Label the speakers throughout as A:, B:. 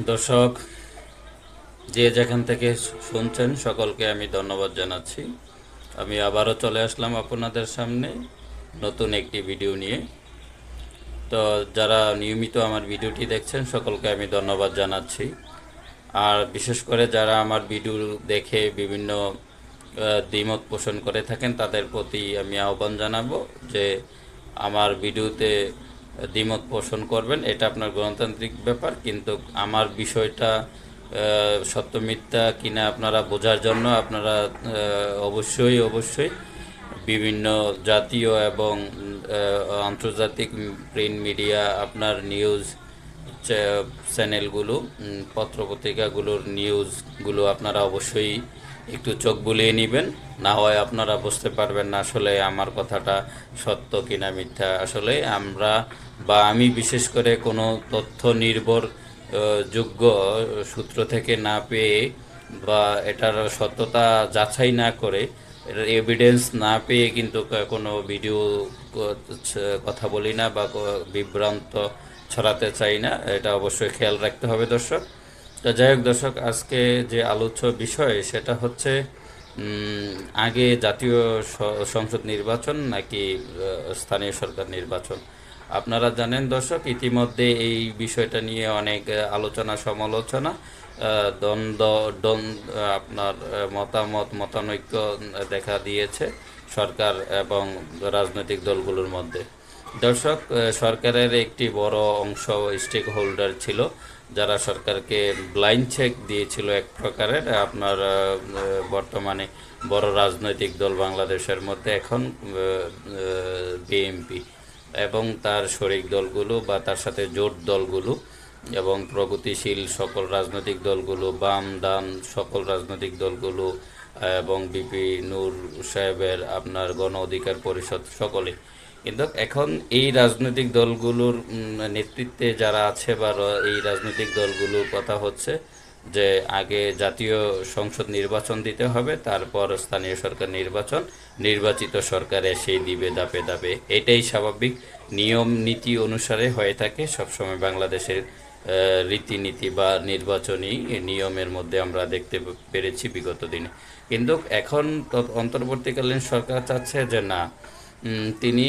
A: দর্শক, যে যেখান থেকে শুনছেন সকলকে আমি ধন্যবাদ জানাচ্ছি। আমি আবারও চলে আসলাম আপনাদের সামনে নতুন একটি ভিডিও নিয়ে। তো যারা নিয়মিত আমার ভিডিওটি দেখছেন, সকলকে আমি ধন্যবাদ জানাচ্ছি। আর বিশেষ করে যারা আমার ভিডিও দেখে বিভিন্ন দ্বিমত পোষণ করে থাকেন, তাদের প্রতি আমি আহ্বান জানাব যে আমার ভিডিওতে দ্বিমত পোষণ করবেন, এটা আপনার গণতান্ত্রিক ব্যাপার, কিন্তু আমার বিষয়টা সত্য মিথ্যা কিনা আপনারা বোঝার জন্য আপনারা অবশ্যই অবশ্যই বিভিন্ন জাতীয় এবং আন্তর্জাতিক প্রিন্ট মিডিয়া আপনার নিউজ চ্যানেলগুলো পত্রপত্রিকাগুলোর নিউজগুলো আপনারা অবশ্যই একটু চোখ বুলিয়ে নেবেন। না হয় আপনারা বুঝতে পারবেন না আসলে আমার কথাটা সত্য কিনা মিথ্যা। আসলে আমরা বা আমি বিশেষ করে কোনো তথ্য নির্ভর যোগ্য সূত্র থেকে না পেয়ে বা এটার সত্যতা যাচাই না করে এটার এভিডেন্স না পেয়ে কিন্তু কোনো ভিডিও কথা বলি না বা বিভ্রান্ত ছড়াতে চাই না। এটা অবশ্যই খেয়াল রাখতে হবে দর্শক। তো যাই হোক দর্শক, আজকে যে আলোচ্য বিষয় সেটা হচ্ছে আগে জাতীয় সংসদ নির্বাচন নাকি স্থানীয় সরকার নির্বাচন? আপনারা জানেন দর্শক, ইতিমধ্যে এই বিষয়টা নিয়ে অনেক আলোচনা, সমালোচনা দ্বন্দ্ব দ্বন্দ্ব আপনার মতামত, মতানৈক্য দেখা দিয়েছে সরকার এবং রাজনৈতিক দলগুলোর মধ্যে। দর্শক সরকারের একটি বড় অংশ স্টেক হোল্ডার ছিল যারা সরকারকে ব্লাইন্ড চেক দিয়েছিল এক প্রকারের, আপনার বর্তমানে বড় রাজনৈতিক দল বাংলাদেশের মধ্যে এখন বিএমপি এবং তার শরিক দলগুলো বা তার সাথে জোট দলগুলো এবং প্রগতিশীল সকল রাজনৈতিক দলগুলো, বাম, ডান সকল রাজনৈতিক দলগুলো এবং বিপি নূর সাহেবের আপনার গণ অধিকার পরিষদ সকলে কিন্তু এখন এই রাজনৈতিক দলগুলোর নেতৃত্বে যারা আছে বা এই রাজনৈতিক দলগুলোর কথা হচ্ছে যে আগে জাতীয় সংসদ নির্বাচন দিতে হবে, তারপর স্থানীয় সরকার নির্বাচন, নির্বাচিত সরকার এসেই দিবে, দাপে দাপে। এটাই স্বাভাবিক। নিয়ম নীতি অনুসারে হয়ে থাকে। সবসময় বাংলাদেশের রীতিনীতি বা নির্বাচনী নিয়মের মধ্যে আমরা দেখতে পেরেছি বিগত দিনে। কিন্তু এখন অন্তর্বর্তীকালীন সরকার চাচ্ছে যে না তিনি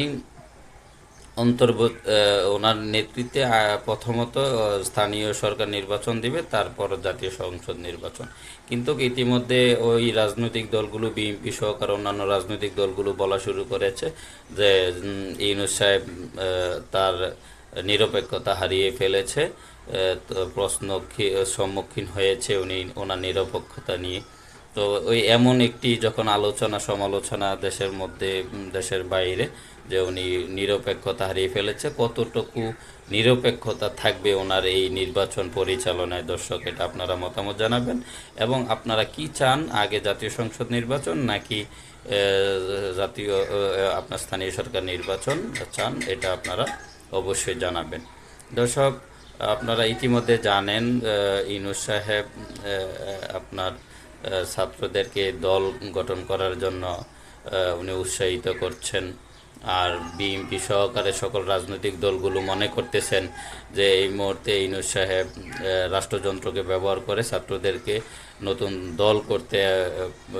A: অন্তর্ভুক্ত ওনার নেতৃত্বে প্রথমত স্থানীয় সরকার নির্বাচন দিবে, তারপর জাতীয় সংসদ নির্বাচন। কিন্তু ইতিমধ্যে ওই রাজনৈতিক দলগুলো, বিএনপি সহকার অন্যান্য রাজনৈতিক দলগুলো বলা শুরু করেছে যে ইউনুস সাহেব তার নিরপেক্ষতা হারিয়ে ফেলেছে। প্রশ্ন সম্মুখীন হয়েছে উনি, ওনার নিরপেক্ষতা নিয়ে। তো ওই এমন একটি যখন আলোচনা, সমালোচনা দেশের মধ্যে দেশের বাইরে যে উনি নিরপেক্ষতা হারিয়ে ফেলেছে, কতটুকু নিরপেক্ষতা থাকবে ওনার এই নির্বাচন পরিচালনায় দর্শক, এটা আপনারা মতামত জানাবেন। এবং আপনারা কি চান, আগে জাতীয় সংসদ নির্বাচন নাকি জাতীয় আপনার স্থানীয় সরকার নির্বাচন চান, এটা আপনারা অবশ্যই জানাবেন। দর্শক, আপনারা ইতিমধ্যে জানেন ইনুস সাহেব আপনার ছাত্রদেরকে দল গঠন করার জন্য উনি উৎসাহিত করছেন। আর বিএনপি সহকারে সকল রাজনৈতিক দলগুলো মনে করতেছেন যে এই মুহূর্তে ইনুস সাহেব রাষ্ট্রযন্ত্রকে ব্যবহার করে ছাত্রদেরকে নতুন দল করতে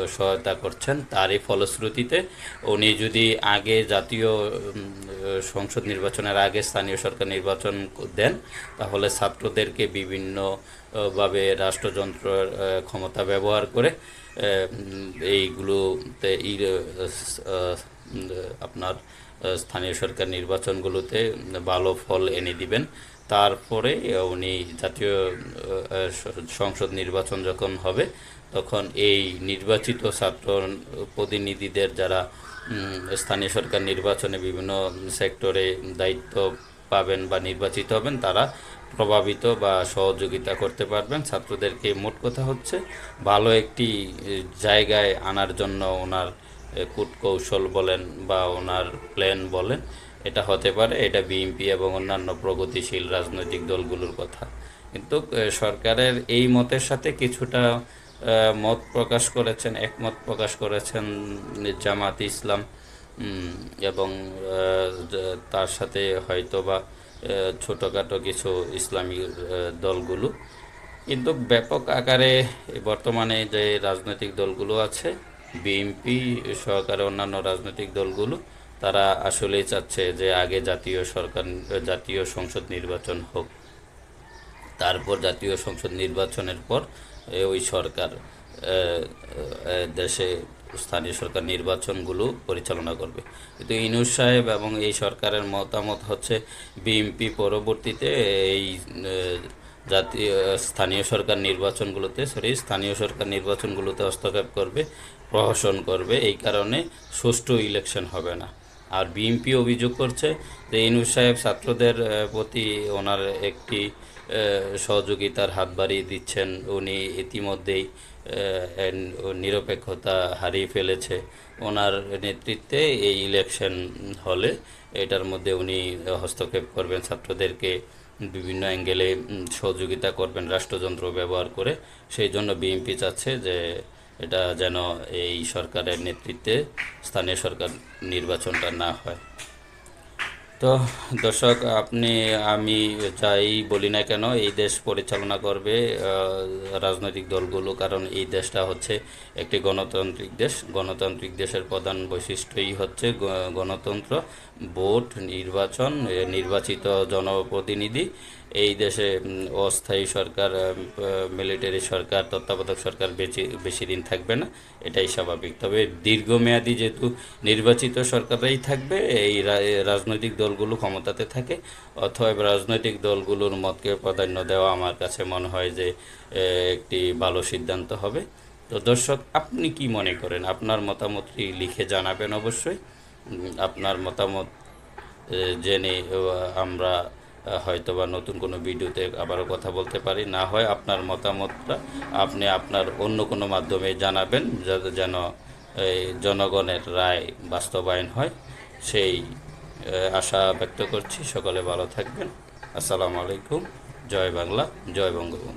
A: সহায়তা করছেন। তারই ফলশ্রুতিতে উনি যদি আগে জাতীয় সংসদ নির্বাচনের আগে স্থানীয় সরকার নির্বাচন দেন তাহলে ছাত্রদেরকে বিভিন্নভাবে আহ, ভাবে রাষ্ট্রযন্ত্রের আহ, ক্ষমতা ব্যবহার করে এইগুলোতে আপনার স্থানীয় সরকার নির্বাচনগুলোতে ভালো ফল এনে দিবেন। তারপরে উনি জাতীয় সংসদ নির্বাচন যখন হবে, তখন এই নির্বাচিত ছাত্র প্রতিনিধিদের যারা স্থানীয় সরকার নির্বাচনে বিভিন্ন সেক্টরে দায়িত্ব পাবেন বা নির্বাচিত হবেন, তারা প্রভাবিত বা সহযোগিতা করতে পারবেন। ছাত্রদেরকে মোট কথা হচ্ছে, ভালো একটি জায়গায় আনার জন্য ওনার কূটকৌশল বলেন বা ওনার প্ল্যান বলেন, এটা হতে পারে, এটা বিএনপি এবং অন্যান্য প্রগতিশীল রাজনৈতিক দলগুলোর কথা। কিন্তু সরকারের এই মতের সাথে কিছুটা মত প্রকাশ করেছেন, একমত প্রকাশ করেছেন জামাত ইসলাম এবং তার সাথে হয়তো বা ছোটোখাটো কিছু ইসলামী দলগুলো। কিন্তু ব্যাপক আকারে বর্তমানে যে রাজনৈতিক দলগুলো আছে বিএনপি সহকারে অন্যান্য রাজনৈতিক দলগুলো, তারা আসলেই চাচ্ছে যে আগে জাতীয় সরকার, জাতীয় সংসদ নির্বাচন হোক। তারপর জাতীয় সংসদ নির্বাচনের পর ওই সরকার দেশে স্থানীয় সরকার নির্বাচনগুলো পরিচালনা করবে। কিন্তু ইনুস সাহেব এবং এই সরকারের মতামত হচ্ছে, বিএনপি পরবর্তীতে এই জাতীয় স্থানীয় সরকার নির্বাচনগুলোতে সরি স্থানীয় সরকার নির্বাচনগুলোতে হস্তক্ষেপ করবে, প্রহসন করবে, এই কারণে সুষ্ঠু ইলেকশন হবে না। আর বিএনপি অভিযোগ করছে যে ইনুস সাহেব ছাত্রদের প্রতি ওনার একটি সহযোগিতার হাত বাড়িয়ে দিচ্ছেন। উনি ইতিমধ্যেই নিরপেক্ষতা হারিয়ে ফেলেছে। ওনার নেতৃত্বে এই ইলেকশন হলে এটার মধ্যে উনি হস্তক্ষেপ করবেন ছাত্রদেরকে। বিভিন্ন অ্যাঙ্গেলে সহযোগিতা করবেন রাষ্ট্রযন্ত্র ব্যবহার করে। সেই জন্য বিএনপি চাচ্ছে যে এটা যেন এই সরকারের নেতৃত্বে স্থানীয় সরকার নির্বাচনটা না হয়। তো দর্শক, আপনি, আমি যাই বলি না কেন, এই দেশ পরিচালনা করবে রাজনৈতিক দলগুলো, কারণ এই দেশটা হচ্ছে একটি গণতান্ত্রিক দেশ। গণতান্ত্রিক দেশের প্রধান বৈশিষ্ট্যই হচ্ছে গণতন্ত্র, ভোট, নির্বাচন নির্বাচিত জনপ্রতিনিধি এই দেশে অস্থায়ী সরকার মিলিটারি সরকার, তত্ত্বাবধায়ক সরকার বেশি বেশি দিন থাকবে না, এটাই স্বাভাবিক। তবে দীর্ঘমেয়াদী যেহেতু নির্বাচিত সরকারই থাকবে, এই রাজনৈতিক দলগুলো ক্ষমতাতে থাকে, অথবা রাজনৈতিক দলগুলোর মতকে প্রাধান্য দেওয়া আমার কাছে মনে হয় যে একটি ভালো সিদ্ধান্ত হবে। তো দর্শক, আপনি কি মনে করেন? আপনার মতামতটি লিখে জানাবেন অবশ্যই। আপনার মতামত জেনে আমরা আহ, হয়তোবা নতুন কোনো ভিডিওতে আবারও কথা বলতে পারি। না হয় আপনার মতামতটা আপনি আপনার অন্য কোনো মাধ্যমে জানাবেন যাতে যেন এই জনগণের রায় বাস্তবায়ন হয়। সেই আশা ব্যক্ত করছি। সকলে ভালো থাকবেন। আসসালামু আলাইকুম। জয় বাংলা জয় বঙ্গবন্ধু।